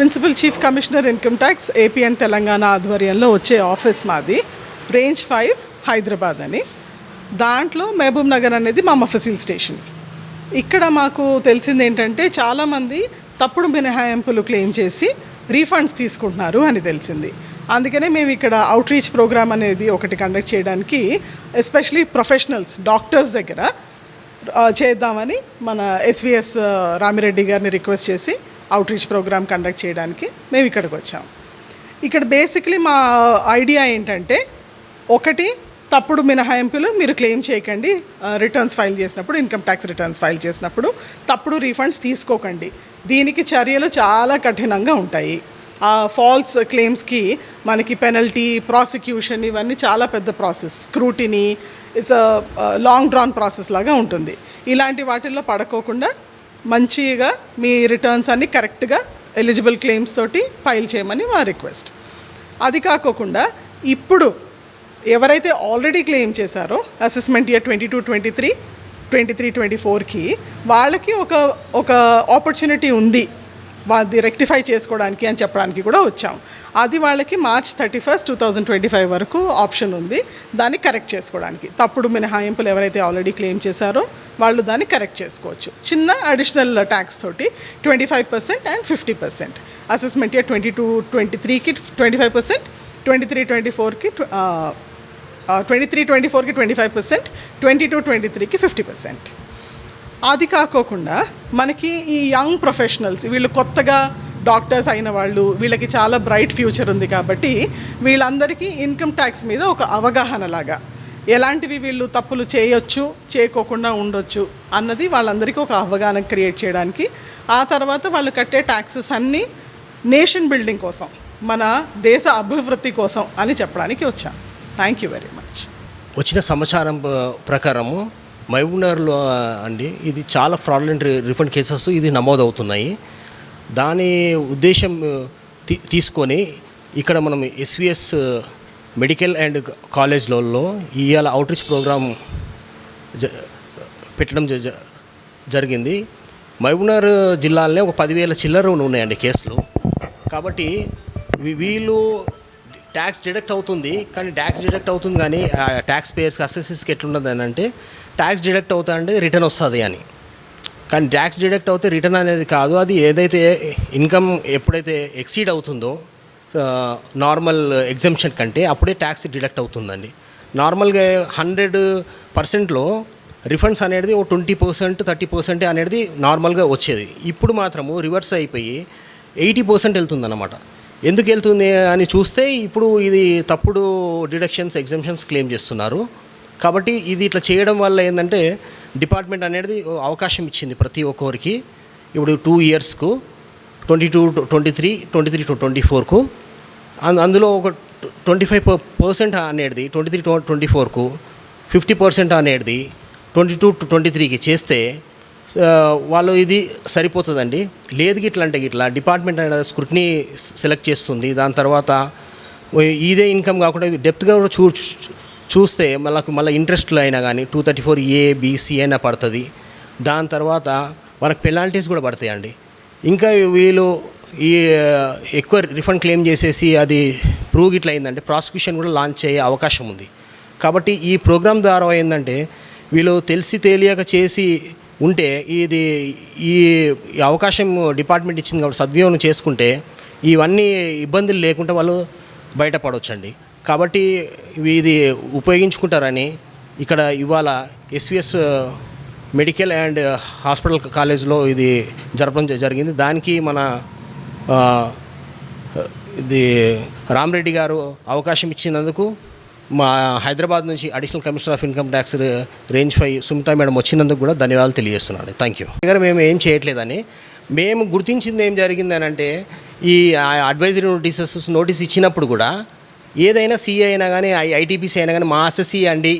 Principal chief commissioner income tax AP and Telangana ఆధ్వర్యంలో వచ్చే office మాది. రేంజ్ ఫైవ్ హైదరాబాద్ అని. దాంట్లో మహబూబ్ నగర్ అనేది మా మఫసిల్ స్టేషన్. ఇక్కడ మాకు తెలిసింది ఏంటంటే చాలామంది తప్పుడు మినహాయింపులు క్లెయిమ్ చేసి రీఫండ్స్ తీసుకుంటున్నారు అని తెలిసింది. అందుకనే మేము ఇక్కడ అవుట్ రీచ్ ప్రోగ్రామ్ అనేది ఒకటి కండక్ట్ చేయడానికి ఎస్పెషలీ ప్రొఫెషనల్స్ డాక్టర్స్ దగ్గర చేద్దామని మన ఎస్విఎస్ రామిరెడ్డి గారిని రిక్వెస్ట్ చేసి అవుట్రీచ్ ప్రోగ్రామ్ కండక్ట్ చేయడానికి మేము ఇక్కడికి వచ్చాం. ఇక్కడ బేసిక్లీ మా uh, ఐడియా ఏంటంటే ఒకటి తప్పుడు మినహాయింపులు మీరు క్లెయిమ్ చేయకండి. Uh, రిటర్న్స్ ఫైల్ చేసినప్పుడు ఇన్కమ్ ట్యాక్స్ రిటర్న్స్ ఫైల్ చేసినప్పుడు తప్పుడు రీఫండ్స్ తీసుకోకండి. దీనికి చర్యలు చాలా కఠినంగా ఉంటాయి. ఆ ఫాల్స్ క్లెయిమ్స్కి మనకి పెనల్టీ ప్రాసిక్యూషన్ ఇవన్నీ చాలా పెద్ద process scrutiny it's long drawn process లాగా ఉంటుంది. ఇలాంటి వాటిల్లో పడుకోకుండా మంచిగా మీ రిటర్న్స్ అన్ని కరెక్ట్గా ఎలిజిబుల్ క్లెయిమ్స్ తోటి ఫైల్ చేయమని మా రిక్వెస్ట్ అది కాకోకుండా ఇప్పుడు ఎవరైతే ఆల్రెడీ క్లెయిమ్ చేశారో assessment year twenty two twenty three twenty three twenty ఫోర్కి వాళ్ళకి ఒక ఒక ఆపర్చునిటీ ఉంది. అది రెక్టిఫై చేసుకోవడానికి అని చెప్పడానికి కూడా వచ్చాం. అది వాళ్ళకి March thirty first two thousand twenty five వరకు ఆప్షన్ ఉంది. దాన్ని కరెక్ట్ చేసుకోవడానికి. తప్పుడు మినహాయింపులు ఎవరైతే ఆల్రెడీ క్లెయిమ్ చేశారో వాళ్ళు దాన్ని కరెక్ట్ చేసుకోవచ్చు. చిన్న అడిషనల్ ట్యాక్స్ తోటి twenty five percent and fifty percent assessment year twenty two twenty త్రీకి twenty five percent twenty three twenty ఫోర్కి ట్వంటీ త్రీ ట్వంటీ ఫోర్కి twenty five percent twenty two twenty త్రీకి ఫిఫ్టీ పర్సెంట్ అది కాకోకుండా మనకి ఈ యంగ్ ప్రొఫెషనల్స్ వీళ్ళు కొత్తగా డాక్టర్స్ అయిన వాళ్ళు వీళ్ళకి చాలా బ్రైట్ ఫ్యూచర్ ఉంది కాబట్టి వీళ్ళందరికీ ఇన్కమ్ ట్యాక్స్ మీద ఒక అవగాహన లాగా. ఎలాంటివి వీళ్ళు తప్పులు చేయొచ్చు చేయకోకుండా ఉండొచ్చు అన్నది వాళ్ళందరికీ ఒక అవగాహన క్రియేట్ చేయడానికి. ఆ తర్వాత వాళ్ళు కట్టే ట్యాక్సెస్ అన్నీ నేషన్ బిల్డింగ్ కోసం మన దేశ అభివృద్ధి కోసం అని చెప్పడానికి వచ్చాం. Thank you very much. వచ్చిన సమాచారం ప్రకారము మహబూబ్నగర్లో అండి ఇది చాలా ఫ్రాడ్లెంట్ రిఫండ్ కేసెస్ ఇది నమోదవుతున్నాయి. దాని ఉద్దేశం తీసుకొని ఇక్కడ మనం ఎస్విఎస్ మెడికల్ అండ్ కాలేజ్లలో ఇవాళ అవుట్రీచ్ ప్రోగ్రామ్ జ పెట్టడం జ- జ- జరిగింది. మహబూబ్నగర్ జిల్లాలోనే ఒక పదివేల చిల్లర ఉన్నాయండి కేసులు. కాబట్టి వీళ్ళు ట్యాక్స్ డిడక్ట్ అవుతుంది కానీ ట్యాక్స్ డిడక్ట్ అవుతుంది కానీ ట్యాక్స్ పేయర్స్కి అసెసెస్కి ఎట్లుండదు అని అంటే ట్యాక్స్ డిడక్ట్ అవుతా అంటే రిటర్న్ వస్తుంది అని. కానీ ట్యాక్స్ డిడక్ట్ అవుతే రిటర్న్ అనేది కాదు అది ఏదైతే ఇన్కమ్ ఎప్పుడైతే ఎక్సీడ్ అవుతుందో నార్మల్ ఎగ్జంప్షన్ కంటే అప్పుడే ట్యాక్స్ డిడక్ట్ అవుతుందండి. నార్మల్గా హండ్రెడ్ పర్సెంట్లో రిఫండ్స్ అనేది ఓ ట్వంటీ పర్సెంట్ థర్టీ పర్సెంట్ అనేది నార్మల్గా వచ్చేది. ఇప్పుడు మాత్రము రివర్స్ అయిపోయి ఎయిటీ పర్సెంట్ వెళ్తుందన్నమాట. ఎందుకు వెళ్తుంది అని చూస్తే ఇప్పుడు ఇది తప్పుడు డిడక్షన్స్ ఎగ్జంప్షన్స్ క్లెయిమ్ చేస్తున్నారు. కాబట్టి ఇది ఇట్లా చేయడం వల్ల ఏంటంటే డిపార్ట్మెంట్ అనేది అవకాశం ఇచ్చింది ప్రతి ఒక్కరికి. ఇప్పుడు two ఇయర్స్కు twenty two twenty three twenty three to twenty ఫోర్కు. అందులో ఒక ట్వంటీ ఫైవ్ పర్సెంట్ అనేది ట్వంటీ త్రీ ట్వంటీ ఫోర్కు ఫిఫ్టీ పర్సెంట్ అనేది ట్వంటీ టూ టు ట్వంటీ త్రీకి చేస్తే వాళ్ళు ఇది సరిపోతుందండి. లేదు గిట్ల అంటే గిట్లా డిపార్ట్మెంట్ అనేది స్క్రూటినీ సెలెక్ట్ చేస్తుంది. దాని తర్వాత ఇదే ఇన్కమ్ కాకుండా డెప్త్గా కూడా చూ చూస్తే మళ్ళీ మళ్ళీ ఇంట్రెస్ట్లో అయినా కానీ two thirty four A BC అయినా పడుతుంది. దాని తర్వాత మనకు పెనాల్టీస్ కూడా పడతాయండి. ఇంకా వీళ్ళు ఈ ఎక్కువ రిఫండ్ క్లెయిమ్ చేసేసి అది ప్రూవ్ ఇట్లా అయిందంటే ప్రాసిక్యూషన్ కూడా లాంచ్ అయ్యే అవకాశం ఉంది. కాబట్టి ఈ ప్రోగ్రామ్ ద్వారా ఏంటంటే వీళ్ళు తెలిసి తెలియక చేసి ఉంటే ఇది ఈ అవకాశం డిపార్ట్మెంట్ ఇచ్చింది కాబట్టి సద్వినియోగం చేసుకుంటే ఇవన్నీ ఇబ్బందులు లేకుండా వాళ్ళు బయటపడవచ్చండి కాబట్టి ఇది ఉపయోగించుకుంటారని ఇక్కడ ఇవాళ ఎస్విఎస్ మెడికల్ అండ్ హాస్పిటల్ కాలేజ్లో ఇది జరపడం జ- జరిగింది. దానికి మన ఇది రామరెడ్డి గారు అవకాశం ఇచ్చినందుకు మా హైదరాబాద్ నుంచి additional commissioner of income tax range five Sumita madam వచ్చినందుకు కూడా ధన్యవాదాలు తెలియజేస్తున్నాను. థ్యాంక్ యూ దగ్గర మేము ఏం చేయట్లేదని మేము గుర్తించింది ఏం జరిగింది అని అంటే ఈ అడ్వైజరీ నోటీసెస్ నోటీస్ ఇచ్చినప్పుడు కూడా ఏదైనా సిఐ అయినా కానీ ఐటీపీసీ అయినా కానీ మా ఎస్ఎస్సి అండి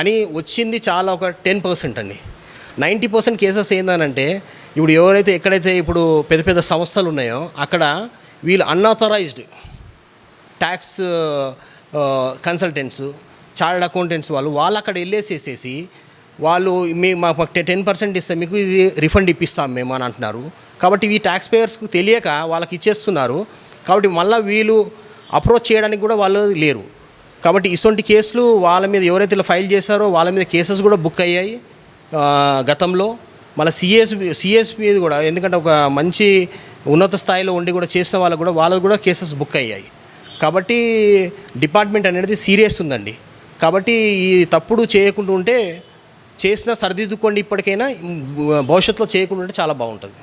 అని వచ్చింది చాలా ఒక టెన్ పర్సెంట్ అండి. నైంటీ పర్సెంట్ కేసెస్ ఏందనంటే ఇప్పుడు ఎవరైతే ఎక్కడైతే ఇప్పుడు పెద్ద పెద్ద సంస్థలు ఉన్నాయో అక్కడ వీళ్ళు unauthorised tax consultants chartered accountants వాళ్ళు వాళ్ళు అక్కడ వెళ్ళేసేసేసి వాళ్ళు మీ మాకు టెన్ పర్సెంట్ ఇస్తే మీకు ఇది రిఫండ్ ఇప్పిస్తాం మేము అని అంటున్నారు. కాబట్టి ఈ ట్యాక్స్ పేయర్స్కు తెలియక వాళ్ళకి ఇచ్చేస్తున్నారు. కాబట్టి మళ్ళీ వీళ్ళు అప్రోచ్ చేయడానికి కూడా వాళ్ళు లేరు. కాబట్టి ఇటువంటి కేసులు వాళ్ళ మీద ఎవరైతే ఇలా ఫైల్ చేశారో వాళ్ళ మీద కేసెస్ కూడా బుక్ అయ్యాయి. గతంలో మళ్ళీ సిఎస్ సిఎస్ మీద కూడా ఎందుకంటే ఒక మంచి ఉన్నత స్థాయిలో ఉండి కూడా చేసిన వాళ్ళకు కూడా వాళ్ళకు కూడా కేసెస్ బుక్ అయ్యాయి. కాబట్టి డిపార్ట్మెంట్ అనేది సీరియస్ ఉందండి. కాబట్టి ఈ తప్పుడు చేయకుండా ఉంటే చేసినా సరిదిద్దుకోండి ఇప్పటికైనా భవిష్యత్తులో చేయకుండా ఉంటే చాలా బాగుంటుంది.